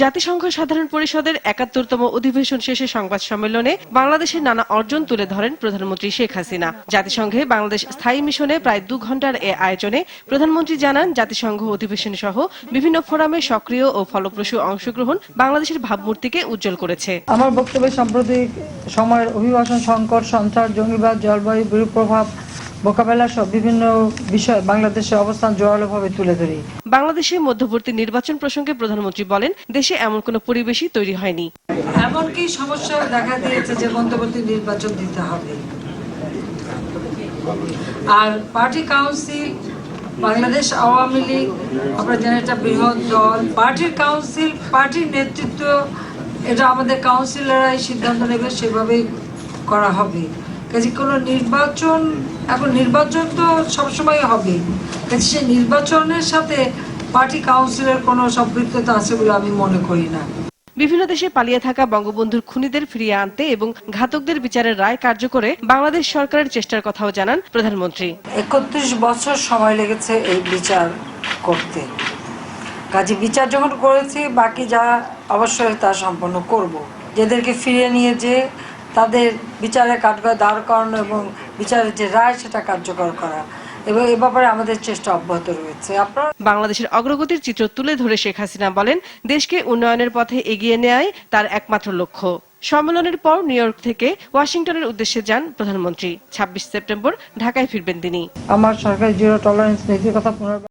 জাতিসংঘ সাধারণ পরিষদের একাত্তরতম অধিবেশন শেষে সংবাদ সম্মেলনে বাংলাদেশের নানা অর্জন তুলে ধরেন প্রধানমন্ত্রী শেখ হাসিনা। জাতিসংঘে বাংলাদেশ স্থায়ী মিশনে প্রায় দু ঘণ্টার এ আয়োজনে প্রধানমন্ত্রী জানান, জাতিসংঘ অধিবেশন সহ বিভিন্ন ফোরামে সক্রিয় ও ফলপ্রসূ অংশগ্রহণ বাংলাদেশের ভাবমূর্তিকে উজ্জ্বল করেছে। আমার বক্তব্যে সাম্প্রতিক সময়ের অভিবাসন, সংকট সন্ত্রাস জঙ্গিবাদ, জলবায়ু বিরূপ প্রভাব মোকাবেলা সহ বিভিন্ন বিষয়ে বাংলাদেশের অবস্থান জোরালোভাবে তুলে ধরি। বাংলাদেশে মধ্যবর্তী নির্বাচন প্রসঙ্গে প্রধানমন্ত্রী বলেন দেশে এমন কোনো পরিবেশই তৈরি হয়নি। এমনকি সমস্যা দেখা দিয়েছে যে মধ্যবর্তী নির্বাচন দিতে হবে। আর পার্টি কাউন্সিল বাংলাদেশ আওয়ামী লীগ আমরা জানি একটা বৃহৎ দল। পার্টির কাউন্সিল পার্টির নেতৃত্ব এটা আমাদের কাউন্সিলররাই সিদ্ধান্ত নেবে সেভাবেই করা হবে। কাজে কোনো নির্বাচন এখন নির্বাচন তো সবসময় হবে। কাজে সেই নির্বাচনের সাথে পার্টি কাউন্সিলের কোনো সম্পৃক্ততা আছে বলে আমি মনে করি না। বিভিন্ন দেশে পালিয়ে থাকা বঙ্গবন্ধুর খুনিদের ফিরিয়ে আনতে এবং ঘাতকদের বিচারের রায় কার্যকরে বাংলাদেশ সরকারের চেষ্টার কথাও জানান প্রধানমন্ত্রী। একত্রিশ বছর সময় লেগেছে এই বিচার করতে। কাজে বিচার যখন করেছি বাকি যা অবশ্যই তা সম্পন্ন করব। যাদেরকে ফিরিয়ে নিয়ে যে তাদের বিচারে কাঠগড়ায় দাঁড় করানো এবং বিচারের যে রায় সেটা কার্যকর করা। এবং এ ব্যাপারে আমাদের চেষ্টা অব্যাহত রয়েছে। আপনারা বাংলাদেশের অগ্রগতির চিত্র তুলে ধরে শেখ হাসিনা বলেন দেশকে উন্নয়নের পথে এগিয়ে নেয়াই তার একমাত্র লক্ষ্য। সম্মেলনের পর নিউ ইয়র্ক থেকে ওয়াশিংটনের উদ্দেশ্যে যান প্রধানমন্ত্রী। ছাব্বিশ সেপ্টেম্বর ঢাকায় ফিরবেন তিনি। আমার সরকার জিরো টলারেন্স নীতির কথা পুনর্বার